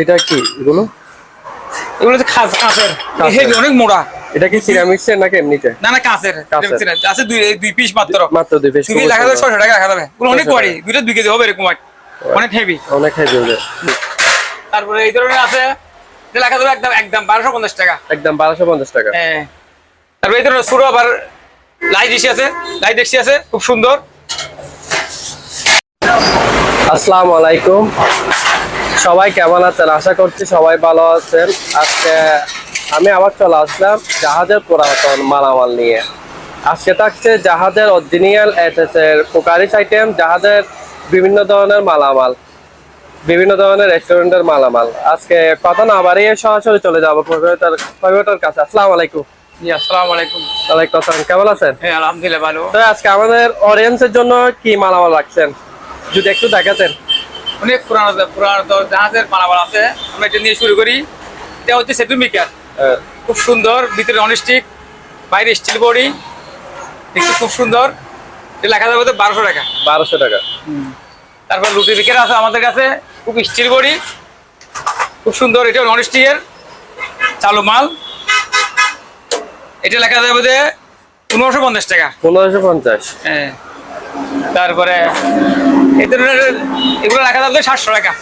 এটা কি এগুলো? এগুলো হচ্ছে খাস কাঁচের। হেভি অনেক মোড়া। এটা কি সিরামিক্সের নাকি এমনিতে? না না কাঁচের। আছে দুই দুই পিস মাত্র। মাত্র দুই পিস পিস দেখা যাবে ছশো টাকা রাখা এগুলো অনেক 600 কোয়ারি দুইটা দুই কেজি হবে এরকম। অনেক হেভি অনেক হেভি ওদের তারপরে এই ধরনের আছে। এটা লেখা যাবে একদম একদম বারোশো পঞ্চাশ টাকা। একদম বারোশো পঞ্চাশ টাকা। হ্যাঁ। তারপরে এই ধরনের ছোট আবার লাইট এসি আছে। লাইট এসি আছে খুব সুন্দর। আসসালামু আলাইকুম। সবাই কেমন আছেন? আশা করছি সবাই ভালো আছেন। আজকে আমি আবার চলে আসলাম জাহাজের পুরাতন মালামাল নিয়ে। আজকে থাকছে জাহাজের অরিজিনাল এস এর কুকারিস আইটেম জাহাজের বিভিন্ন ধরনের মালামাল বিভিন্ন ধরনের রেস্টুরেন্টের মালামাল। আজকে কথা না বাড়িয়ে সরাসরি চলে যাব প্রোভাইডার কাছে। আসসালাম আলাইকুম। কেমন আছেন? হ্যাঁ আলহামদুলিল্লাহ ভালো। আজকে আমাদের অডিয়েন্সের জন্য কি মালামাল রাখছেন? যদি একটু দেখাতেন। অনেক পুরানো পুরানো জাহাজের মালামাল আছে। আমরা এটা নিয়ে শুরু করি। এটা হচ্ছে সেতু মিকার। আহ, খুব সুন্দর ভিতরে অনস্টিক বাইরে স্টিল বডি। দেখতে খুব সুন্দর। এটা লেখা যাবে তো বারোশো টাকা। বারোশো টাকা। তারপর লুটি বিকের আছে আমাদের কাছে। খুব স্টিল বডি। খুব সুন্দর এটা নন স্টিকের চালু মাল। এটা লেখা যাবে যে পনেরোশো পঞ্চাশ টাকা। পনেরোশো পঞ্চাশ। হ্যাঁ। তারপরে ধরনের এগুলো লেখা যাবে সাতশো টাকা।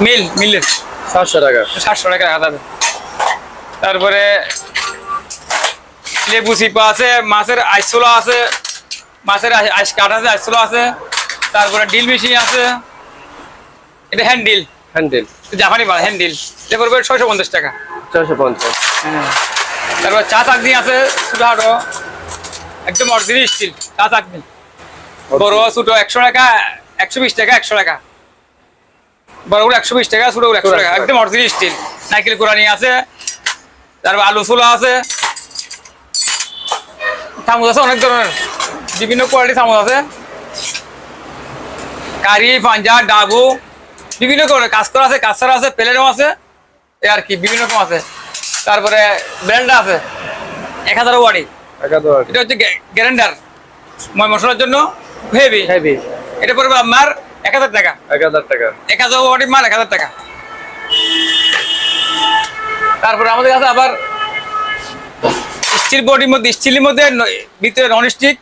মিল মিলের। সাতশো টাকা। সাতশো টাকা রাখা যাবে তারপরে লেবু চিপা আছে মাছের আইসোলা আছে মাছের আই- আইস কাঠ আছে আইসোলা আছে তারপরে ডিল মেশিন আছে। এটা হ্যান্ডিল। হ্যান্ডেল। জাপানি মাল হ্যান্ডিল। এটা পড়বে ছয়শো পঞ্চাশ টাকা। ছশো পঞ্চাশ। তারপর চা চাকনি আছে ছোটো একদম অরিজিনাল স্টিল চা চাকনি। বড় ছোটো একশো টাকা একশো বিশ টাকা একশো টাকা। বড়গুলো একশো বিশ টাকা ছোটোগুলো একশো টাকা। একদম অরিজিনাল স্টিল নাইকেল কোরআনি আছে তারপর আলু ছোলা আছে। চামচ আছে অনেক ধরনের। বিভিন্ন কোয়ালিটি চামচ আছে। কারি পাঞ্জা ডাবু বিভিন্ন ধরনের। কাজ করা আছে কাঁচরা আছে প্লেটও আছে। এই আর কি বিভিন্ন রকম আছে। তারপরে ব্র্যান্ডার আছে এক হাজার ওয়ারি। এটা হচ্ছে গ্যারেন্ডার। ময় মশলার জন্য। হেভি? হেভি। এটা পড়বে আপনার এক হাজার টাকা। এক হাজার টাকা। এক হাজার ওয়াটি মাল এক হাজার টাকা। তারপরে আমাদের কাছে আবার স্টিল বডির মধ্যে স্টিলের মধ্যে ভিতরে নন স্টিক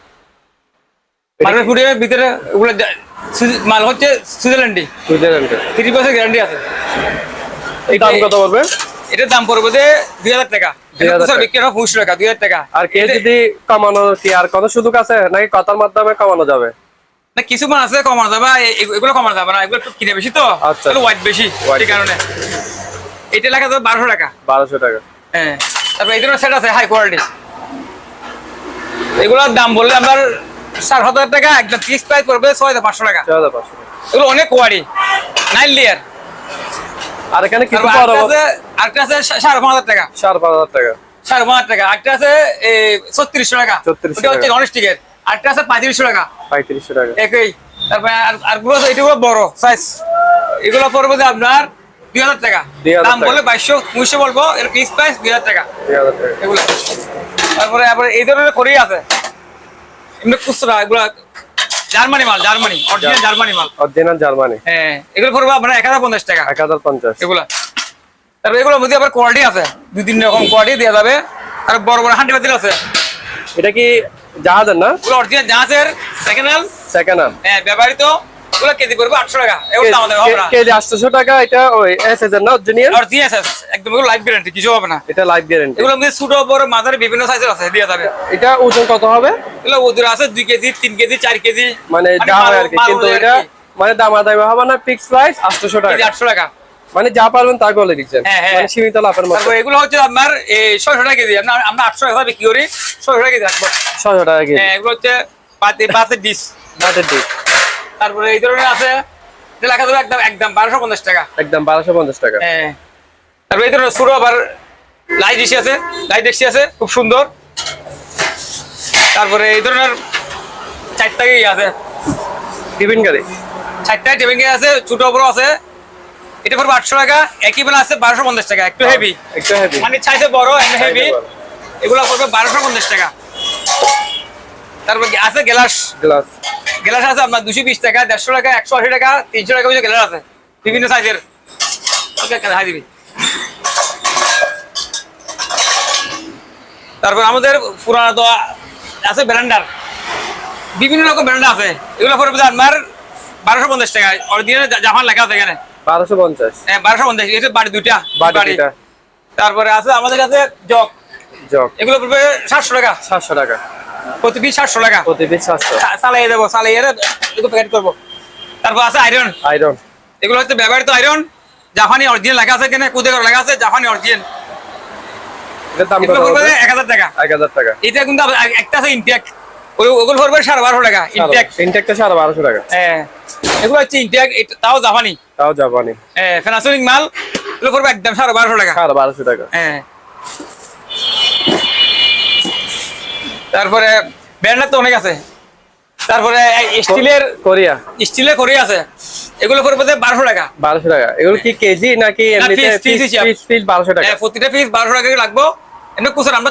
মার্বেল ভিতরে ওগুলো মাল হচ্ছে সুইজারল্যান্ডি। সুইজারল্যান্ডের। থ্রি বছর গ্যারান্টি আছে। এই দাম কত পড়বে? এটার দাম পড়বে যে দুই হাজার টাকা। 2000 এটা টাকা। বিক্রি পঁচিশশো টাকা দুই হাজার টাকা। আর কে যদি কমানো কি আর কত সুযোগ আছে? নাকি কথার মাধ্যমে কমানো যাবে? না কিছু মান আছে কমানো যাবে এগুলো কমানো যাবে না এগুলো একটু কিনে বেশি তো। আচ্ছা। ওয়াইট বেশি White কারণে। এটা লেখা যাবে বারোশো টাকা। বারোশো টাকা। হ্যাঁ তারপর এই ধরনের সেট আছে হাই কোয়ালিটি এগুলোর দাম বললে চার হাজার টাকা ফিক্স প্রাইস ছয় হাজার পাঁচশো টাকা। ছয় হাজার পাঁচশো। এগুলো অনেক কোয়ালিটি নাইন লিয়ার আর এখানে কিছু তারপর বড় আরেকটা আছে আরেকটা আছে সা- সাড়ে পাঁচ হাজার টাকা। সাড়ে পাঁচ হাজার টাকা। সাড়ে পাঁচ হাজার টাকা। আরেকটা আছে ছত্রিশশো টাকা। 3600 ওটা হচ্ছে টাকা। ননস্টিকের আরেকটা আছে পঁয়ত্রিশশো টাকা। পঁয়ত্রিশশো টাকা। একই। তারপরে আর আরগুলো এগুলো বড় সাইজ এগুলো পড়বে যে আপনার দুই হাজার টাকা। দাম। বলে বাইশশো উনিশশো বলব এর ফিক্স প্রাইস দুই হাজার টাকা। দুই হাজার টাকা। এগুলো। তারপরে তারপরে এই ধরনের করেই আছে। এমনি খুচরা এগুলো জার্মানি মাল জার্মানি অরিজিনাল জার্মানি। মাল। Original Germany. হ্যাঁ এগুলো পড়বে আপনার এক হাজার পঞ্চাশ টাকা। এক হাজার পঞ্চাশ এগুলা। তারপরে এগুলোর মধ্যে আবার কোয়ালিটি আছে। দুই তিন রকম কোয়ালিটি দেওয়া যাবে। আর বড় বড় হান্ডি বাতিল আছে। এটা কি জাহাজের না? পুরো অরিজিনাল জাহাজের সেকেন্ড হ্যান্ড সেকেন্ড হ্যান্ড হ্যাঁ ব্যবহৃত। কেজি আটশো টাকা। এগুলো দাম দেবে কেজি টাকা এটা ওই এস এস এর না অরিজিনাল অরিজিনাল আছে একদম এগুলো লাইফ গ্যারান্টি কিছু হবে না। এটা লাইফ গ্যারেন্টি এগুলো মধ্যে ছোট বড় মাঝারি বিভিন্ন সাইজের আছে দেওয়া যাবে। এটা ওজন কত হবে? এগুলো ওদের আছে দুই কেজি তিন কেজি চার কেজি। মানে যা হয় আর কি কিন্তু এটা মানে দামা দামা হবে না ফিক্স প্রাইস আটশোশো টাকা। কেজি আটশো টাকা। মানে যা পারবেন তা বলে দিচ্ছেন। হ্যাঁ, হ্যাঁ। মানে সীমিত লাভের মতো এগুলো হচ্ছে আপনার এই ছয়শো টাকা কেজি। আমরা আমরা আটশো টাকা বিক্রি করি ছয়শো টাকা কেজি রাখব। ছয়শো টাকা কেজি। হ্যাঁ এগুলো হচ্ছে পাতে পাতে ডিশ বাটের ডিপ তারপরে এই ধরনের আছে লেখা যাবে একদম একদম বারোশো পঞ্চাশ টাকা। একদম বারোশো পঞ্চাশ টাকা। হ্যাঁ। তারপরে এই ধরনের ছোট আবার লাইট এসি আছে লাইট এসি আছে খুব সুন্দর। তারপরে এই ধরনের চারটা আছে। টিফিন গাড়ি। চারটা টেবিল আছে ছোট বড় আছে। এটা পড়বে আটশো টাকা একই বেলা আছে বারোশো পঞ্চাশ টাকা একটু হেভি একটু হেভি মানে চাইছে বড় এমনি হেভি। এগুলো পড়বে বারোশো পঞ্চাশ টাকা। তারপর আছে? গ্লাস। গ্লাস। গ্লাস আছে আপনার দুশো বিশ টাকা দেড়শো টাকা একশো আশি টাকা তিনশো টাকা পর্যন্ত গ্লাস আছে। বিভিন্ন সাইজের ওকে দিবি। তারপর আমাদের পুরানো তো আছে ব্র্যান্ডার বিভিন্ন রকম ব্র্যান্ড আছে। এগুলো পড়বে আপনার বারোশো পঞ্চাশ টাকা। অরিজিনাল জাপান লেখা আছে এখানে। বারোশো পঞ্চাশ। হ্যাঁ বারোশো পঞ্চাশ। এটা বাড়ি দুইটা বাড়ি বাড়ি। তারপরে আছে আমাদের কাছে জগ। জগ। এগুলো পড়বে সাতশো টাকা। সাতশো টাকা। প্রতি পিস সাতশো টাকা। প্রতি পিস সাতশো। চালিয়ে দেবো এগুলো প্যাকেট করব। তারপর আছে আয়রন আয়রন এগুলো হচ্ছে ব্যবহৃত আয়রন জাপানি অরিজিনাল লেখা আছে এখানে কুদে লেখা আছে জাপানি অরিজিনাল এক হাজার টাকা। এক হাজার টাকা। এটা কিন্তু একটা আছে ইনটেক ওগুলো পড়বে সাড়ে বারোশো টাকা ইনটেক ইনটেকটা সাড়ে বারোশো টাকা। হ্যাঁ। এগুলো হচ্ছে ইনটেক তাও জাপানি তাও জাপানি ফেনাসোনিক মাল। এগুলো পড়বে একদম সাড়ে বারোশো টাকা। সাড়ে বারোশো টাকা। হ্যাঁ। তারপরে ব্র্যান্ডের তো অনেক আছে। তারপরে স্টিলের কোরিয়া। স্টিলের করে আছে। এগুলো পড়বে বারোশো টাকা। বারোশো টাকা। এগুলো কি কেজি নাকি এমনিতে piece পিস হিসাব। পিস পিস বারোশো টাকা? হ্যাঁ, প্রতিটা পিস বারোশো টাকা করে লাগবো। এমনি কুসার আমরা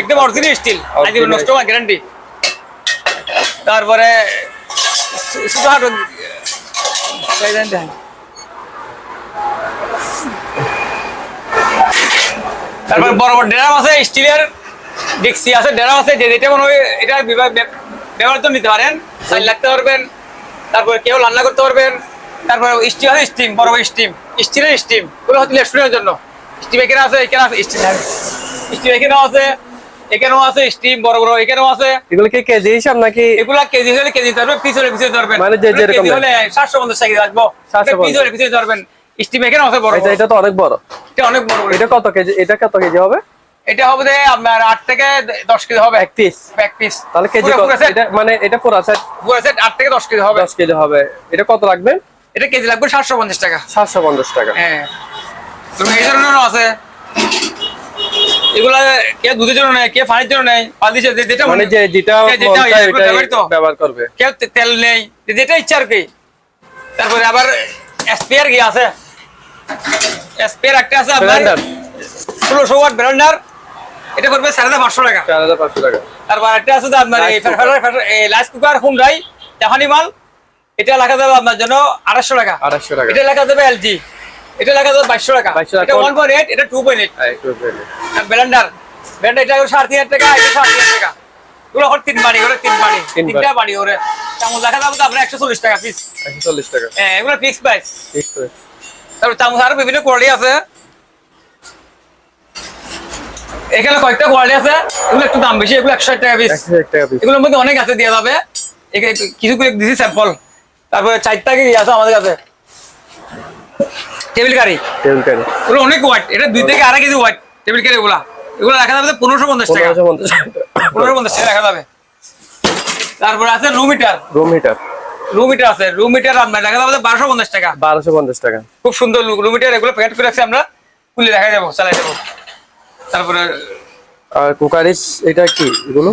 একদম অরিজিনাল স্টিল. নষ্ট হওয়ার গ্যারান্টি তারপরে তারপর বড় বড় ড্রাম আছে স্টিলের। ডিক্সি আছে ড্রাম আছে যে যেটা মনে হয় এটা ব্যবহার তো নিতে পারেন। চাল লাগতে পারবেন তারপরে কেউ রান্না করতে পারবেন তারপরে স্টিল আছে স্টিম বড় বড় স্টিম স্টিলের স্টিম ওগুলো হচ্ছে রেস্টুরেন্টের জন্য। স্টিম এখানে আছে এখানে আছে স্টিম স্টিম এখানেও আছে এখানেও আছে স্টিম বড় বড় এখানেও আছে। এগুলো কি কেজি হিসাব নাকি? এগুলা কেজি হলে কেজি ধরবে হলে পিস ধরবেন। মানে যে যেরকম কেজি হলে সাতশো পঞ্চাশ টাকা রাখব। 750 পিস হলে পিস ধরবেন। স্টিম এখানে আছে বড় এটা তো অনেক বড়। এটা অনেক বড়। এটা কত কেজি এটা কত কেজি হবে? এটা হবে আপনার আট থেকে দশ কেজি হবে এক পিস এক পিস তাহলে কেজি এটা মানে এটা পুরো সেট পুরো আট থেকে দশ কেজি হবে। দশ কেজি হবে। এটা কত লাগবে? এটা কেজি লাগবে সাতশো পঞ্চাশ টাকা। সাতশো পঞ্চাশ টাকা। হ্যাঁ। তুমি এই ধরনেরও আছে। এগুলা কে দুধের জন্য নেয় কে পানির জন্য নেয়? পানি যেটা মানে যে যেটা। ব্যবহার করবে। কেউ তেল নেই যেটা ইচ্ছা আর কি। তারপরে আবার স্পেয়ার কি আছে। স্পেয়ার একটা আছে আপনার ব্লেন্ডার ষোলোশো ওয়াট ব্লেন্ডার এটা করবে সাড়ে পাঁচশো টাকা। চার হাজার পাঁচশো টাকা। তারপর একটা আছে আপনার। লাইস কুকার হুন্ডাই জাপানি মাল এটা লেখা যাবে আপনার জন্য আড়াইশো টাকা। আড়াইশো টাকা। এটা লেখা যাবে এলজি এটা লেখা যাবে বাইশশো টাকা। 2200 টাকা। এটা ওয়ান পয়েন্ট এইট এটা টু পয়েন্ট এইট হ্যাঁ। ব্লেন্ডার ব্লেন্ডার এটা সাড়ে তিন হাজার টাকা এটা সাড়ে তিন হাজার টাকা। তিন বাড়ি ওরে তিন বাড়ি। তিনটা বাড়ি। ওরে। চামচ দেখা যাবে তো আপনার একশো চল্লিশ টাকা পিস একশো চল্লিশ টাকা। হ্যাঁ এগুলো ফিক্স প্রাইস ঠিক তো। তারপর চামচ আরও বিভিন্ন কোয়ালিটি আছে। এখানে কয়েকটা কোয়ালিটি আছে। এগুলো একটু দাম বেশি এগুলো একশো ষাট টাকা পিস এগুলোর মধ্যে অনেক আছে দেওয়া যাবে। কিছু করে দিছি স্যাম্পল তারপরে চারটা কি আছে আমাদের কাছে? টেবিল গাড়ি টেবিল কারি ওগুলো অনেক ওয়াট এটা দুই থেকে আড়াই কেজি ওয়াট টেবিল গাড়ি এগুলা। এগুলো রাখা যাবে পনেরোশো পঞ্চাশ টাকা। পনেরোশো পঞ্চাশ পনেরোশো পঞ্চাশ টাকা রাখা যাবে। তারপরে আছে room heater room heater room heater আছে। রুম হিটার আপনার রাখা যাবে বারোশো পঞ্চাশ টাকা। বারোশো পঞ্চাশ টাকা। খুব সুন্দর রুম হিটার এগুলো প্যাকেট করে রাখছি আমরা। খুলে দেখা যাব চালাই যাব তারপরে আর কুকারিস এটা কি? এগুলো?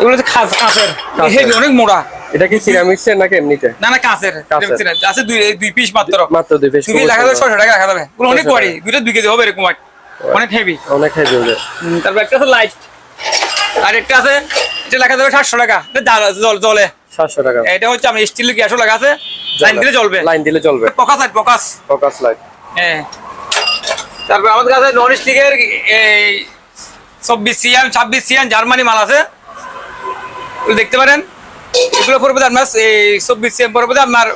এগুলো হচ্ছে খাঁচ কাঁচের। হেভি অনেক মোড়া। এটা কি সিরামিক্সের নাকি এমনিতে? না না কাঁচের। আছে। দুই দুই পিস মাত্র। মাত্র দুই পিস দুই যাবে ছশো টাকা রাখা যাবে। ওগুলো অনেক 600 কোয়ারি দুইটা দুই কেজি হবে এরকম। অনেক হেভি অনেক হেভি হবে তারপর একটা আছে লাইট আর একটা আছে এটা লেখা যাবে সাতশো টাকা। এটা জল জলে। সাতশো টাকা। এটা হচ্ছে আমার স্টিলের গ্যাসও লাগা আছে? লাইন দিলে জ্বলবে। লাইন দিলে চলবে focus light focus focus light হ্যাঁ। তারপর আমাদের কাছে নন স্টিকের এই চব্বিশ সিএম ছাব্বিশ সিএম জার্মানি মাল আছে। দেখতে পারেন। এগুলো পড়বে আপনার এই চব্বিশ সিএম পড়বে আপনার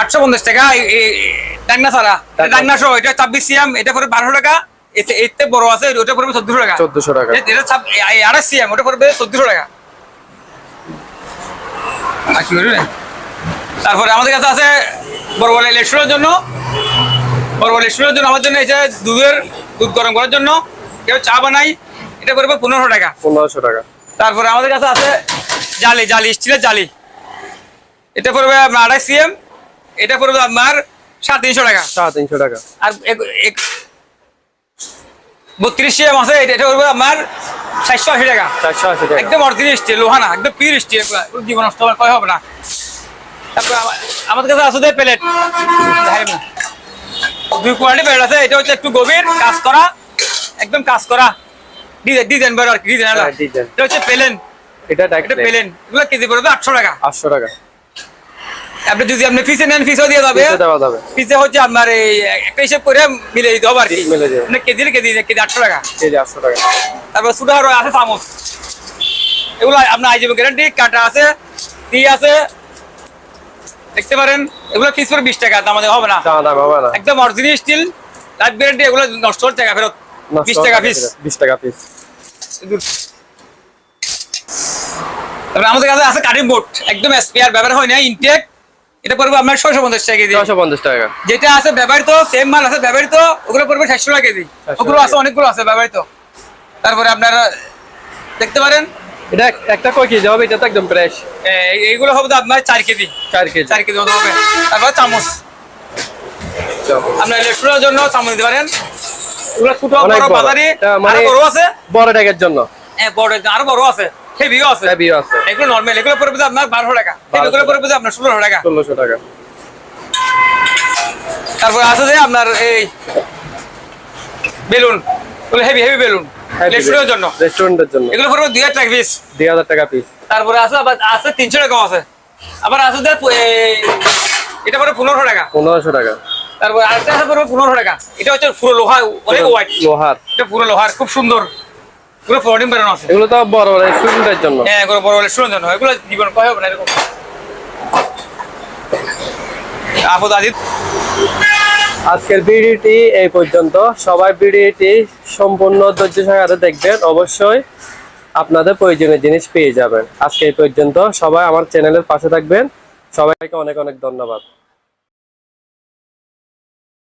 আটশো পঞ্চাশ টাকা। ডাকনা ছাড়া। ডাকনা সহ এটা ছাব্বিশ সিএম এটা পড়বে বারোশো টাকা। এতে বড় আছে ওটা পড়বে চোদ্দশো টাকা। চোদ্দশো টাকা। এটা আড়াই সিএম ওটা পড়বে চোদ্দশো টাকা। আর কি করবে? তারপরে আমাদের কাছে আছে বড় বড় ইলেকশনের জন্য। বড় ইলেকট্রনের জন্য আমার জন্য এই যে দুধের দুধ গরম করার জন্য কেউ চা বানাই এটা পড়বে পনেরোশো টাকা। পনেরোশো টাকা। তারপরে আমাদের কাছে আছে জালি জালি স্টিলের জালি। এটা পড়বে আপনার আড়াই সিএম এটা পড়বে আপনার সাড়ে তিনশো টাকা। সাড়ে তিনশো টাকা। আর বত্রিশ সিএম আছে এটা পড়বে আপনার সাতশো আশি টাকা। চারশো আশি টাকা। একদম অরিজিনাল স্টিল লোহা না একদম পিওর স্টিল জীবন নষ্ট কয় হবে না। তারপরে আমাদের কাছে আছে প্লেট। দুই কোয়ালিটি প্লেট আছে এটা হচ্ছে একটু গভীর কাজ করা একদম কাজ করা। ডিজাইন ডিজাইন বের আর কি ডিজাইন হ্যাঁ, এটা হচ্ছে প্লেন। এটা এটা প্লেন। এগুলো কেজি পড়বে আটশো টাকা। আটশো টাকা। আপনি যদি আপনি ফিসে নেন ফিসও দিয়ে যাবে। পিসে হচ্ছে আপনার এই একটা হিসেব করে মিলে দিতে হবে আর কি। মানে কেজি কেজি কেজি আটশো টাকা। কেজি আটশো টাকা। তারপর সুডা আরও আছে চামচ। এগুলো আপনার আইজিবি গ্যারান্টি কাটা আছে টি আছে দেখতে পারেন এগুলো পিস করে বিশ টাকা দাম হবে না। একদম অরিজিনাল স্টিল লাইফ গ্যারান্টি এগুলো নষ্ট টাকা ফেরত। বিশ টাকা পিস বিশ টাকা পিস তারপরে আমাদের কাছে আছে কাটিং বোর্ড একদম স্পেয়ার ব্যবহার হয় না ইনটেক এটা পড়বে আপনার ছয়শো পঞ্চাশ টাকা কেজি। ছশো পঞ্চাশ টাকা। যেটা আছে ব্যবহৃত সেম মাল আছে ব্যবহৃত ওগুলো পড়বে সাতশো টাকা কেজি। ওগুলো আছে অনেকগুলো আছে ব্যবহৃত। তারপরে আপনারা দেখতে পারেন এটা একটা কয় কেজি হবে? এটা তো একদম ফ্রেশ এইগুলো হবে তো আপনার চার কেজি। চার কেজি। চার কেজি মতো হবে। তারপর চামচ। আপনার জন্য চামচ দিতে পারেন। ছোট বড়। বাজারি মানে- বড় আছে। বড় জন্য। হ্যাঁ বড় আরও বড় আছে। হেভিও আছে। হেভিও আছে। এগুলো নর্মাল এগুলো পড়বে আপনার বারোশো টাকা। 1200 এগুলো পড়বে আপনার ষোলোশো টাকা। ষোলোশো টাকা। তারপর আছে যে আপনার এই বেলুন। Heavy heavy balloon. রেস্টুরেন্টের জন্য? রেস্টুরেন্টের জন্য। এগুলো পড়বে দুই হাজার টাকা পিস দুই হাজার টাকা পিস তারপরে আছে আবার আছে তিনশো টাকাও আছে। আবার আছে এটা পড়বে পনেরোশো টাকা। পনেরোশো টাকা। তারপর আরেকটা আছে পনেরোশো টাকা। এটা হচ্ছে পুরো লোহা অনেক হোয়াইট লোহার। এটা পুরো লোহার খুব সুন্দর। পুরো ফোর্ডিং বেরোনো আছে। এগুলো তো বড় রেস্টুরেন্টের জন্য। হ্যাঁ এগুলো বড় রেস্টুরেন্ট জন্য। এগুলো জীবন কয় হবে না এরকম। আপদ আদিত আজকের ভিডিওটি এই পর্যন্ত। সবাই ভিডিওটি সম্পূর্ণ ধৈর্য সহকারে দেখবেন। অবশ্যই আপনাদের প্রয়োজনীয় জিনিস পেয়ে যাবেন। আজকে এই পর্যন্ত সবাই আমার চ্যানেলের পাশে থাকবেন। সবাইকে অনেক অনেক ধন্যবাদ।